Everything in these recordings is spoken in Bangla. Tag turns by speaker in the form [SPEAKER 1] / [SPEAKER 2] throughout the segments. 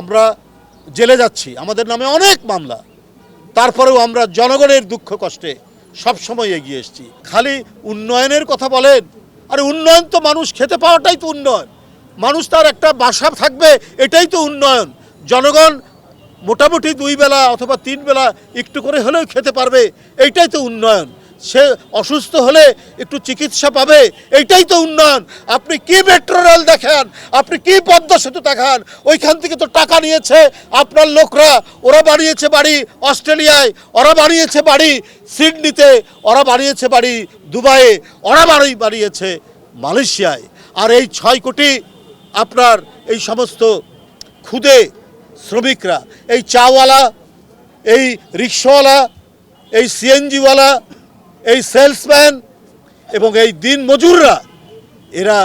[SPEAKER 1] আমরা জেলে যাচ্ছি। আমাদের নামে অনেক মামলা। তারপরেও আমরা জনগণের দুঃখ কষ্টে সবসময় এগিয়ে এসেছি। খালি উন্নয়নের কথা বলেন। আরে উন্নয়ন তো মানুষ খেতে পাওয়াটাই তো উন্নয়ন। মানুষ তার একটা বাসা থাকবে, এটাই তো উন্নয়ন। জনগণ মোটামুটি দুই বেলা অথবা তিন বেলা একটু করে হলেও খেতে পারবে, এইটাই তো উন্নয়ন। সে অসুস্থ হলে একটু চিকিৎসা পাবে, এইটাই তো উন্নয়ন। আপনি কি মেট্রো রেল দেখান? আপনি কি পদ্মা সেতু দেখান? ওইখান থেকে তো টাকা নিয়েছে আপনার লোকরা। ওরা বানিয়েছে বাড়ি অস্ট্রেলিয়ায়, ওরা বানিয়েছে বাড়ি সিডনিতে, ওরা বানিয়েছে বাড়ি দুবাইয়ে, ওরা বাড়ি বানিয়েছে মালয়েশিয়ায়। আর এই ছয় কোটি আপনার এই সমস্ত খুদে শ্রমিকরা, এই চাওয়ালা, এই রিক্সাওয়ালা, এই সিএনজিওয়ালা এই সেলসম্যান এবং এই দিন মজুররা, এরা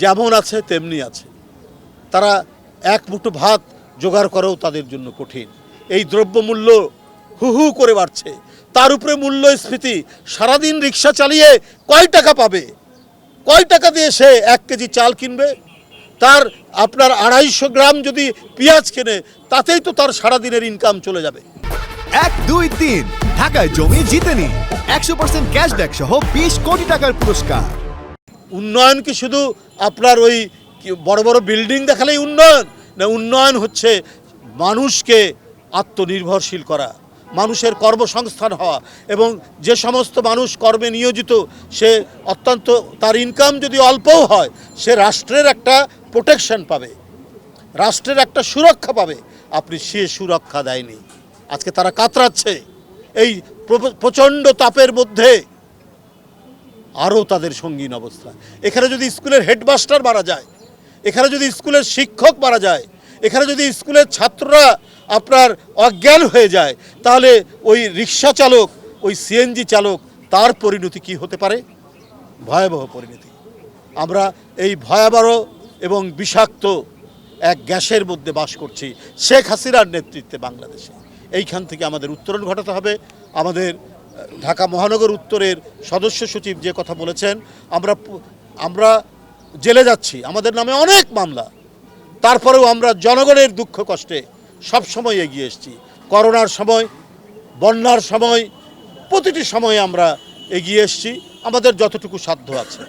[SPEAKER 1] যেমন আছে তেমনি আছে। তারা এক মুঠো ভাত জোগাড় করেও তাদের জন্য কঠিন। এই দ্রব্যমূল্য হু হু করে বাড়ছে। তার উপরে মূল্যস্ফীতি। সারাদিন রিক্সা চালিয়ে কয় টাকা পাবে? কয় টাকা দিয়ে সে এক কেজি চাল কিনবে? তার আপনার আড়াইশো গ্রাম যদি পেঁয়াজ কেনে, তাতেই তো তার সারাদিনের ইনকাম চলে যাবে।
[SPEAKER 2] এক দুই তিন, ঢাকায় জমি জিতে নিন একশো পার্সেন্ট ক্যাশব্যাক সহ বিশ কোটি টাকার পুরস্কার।
[SPEAKER 1] উন্নয়ন কি শুধু আপনার ওই বড় বড় বিল্ডিং দেখালেই উন্নয়ন? না, উন্নয়ন হচ্ছে মানুষকে আত্মনির্ভরশীল করা, মানুষের কর্মসংস্থান হওয়া এবং যে সমস্ত মানুষ কর্মে নিয়োজিত, সে অত্যন্ত, তার ইনকাম যদি অল্পও হয়, সে রাষ্ট্রের একটা প্রোটেকশন পাবে, রাষ্ট্রের একটা সুরক্ষা পাবে। আপনি সে সুরক্ষা দেয়নি। আজকে তারা কাতরাচ্ছে। এই প্র- প্রচণ্ড তাপের মধ্যে আরও তাদের সঙ্গীন অবস্থা। এখানে যদি স্কুলের হেডমাস্টার মারা যায়, এখানে যদি স্কুলের শিক্ষক মারা যায়, এখানে যদি স্কুলের ছাত্ররা আপনার অজ্ঞান হয়ে যায়, তাহলে ওই রিক্সা চালক, ওই সিএনজি চালক, তার পরিণতি কি হতে পারে? ভয়াবহ পরিণতি। আমরা এই ভয়াবহ এবং বিষাক্ত এক গ্যাসের মধ্যে বাস করছি শেখ হাসিনার নেতৃত্বে বাংলাদেশে। এইখান থেকে আমাদের উত্তরণ ঘটাতে হবে। আমাদের ঢাকা মহানগর উত্তরের সদস্য সচিব যে কথা বলেছেন, আমরা আমরা জেলে যাচ্ছি। আমাদের নামে অনেক মামলা। তারপরেও আমরা জনগণের দুঃখ কষ্টে সবসময় এগিয়ে এসেছি। করোনার সময়, বন্যার সময়, প্রতিটি সময়ে আমরা এগিয়ে এসেছি। আমাদের যতটুকু সাধ্য আছে।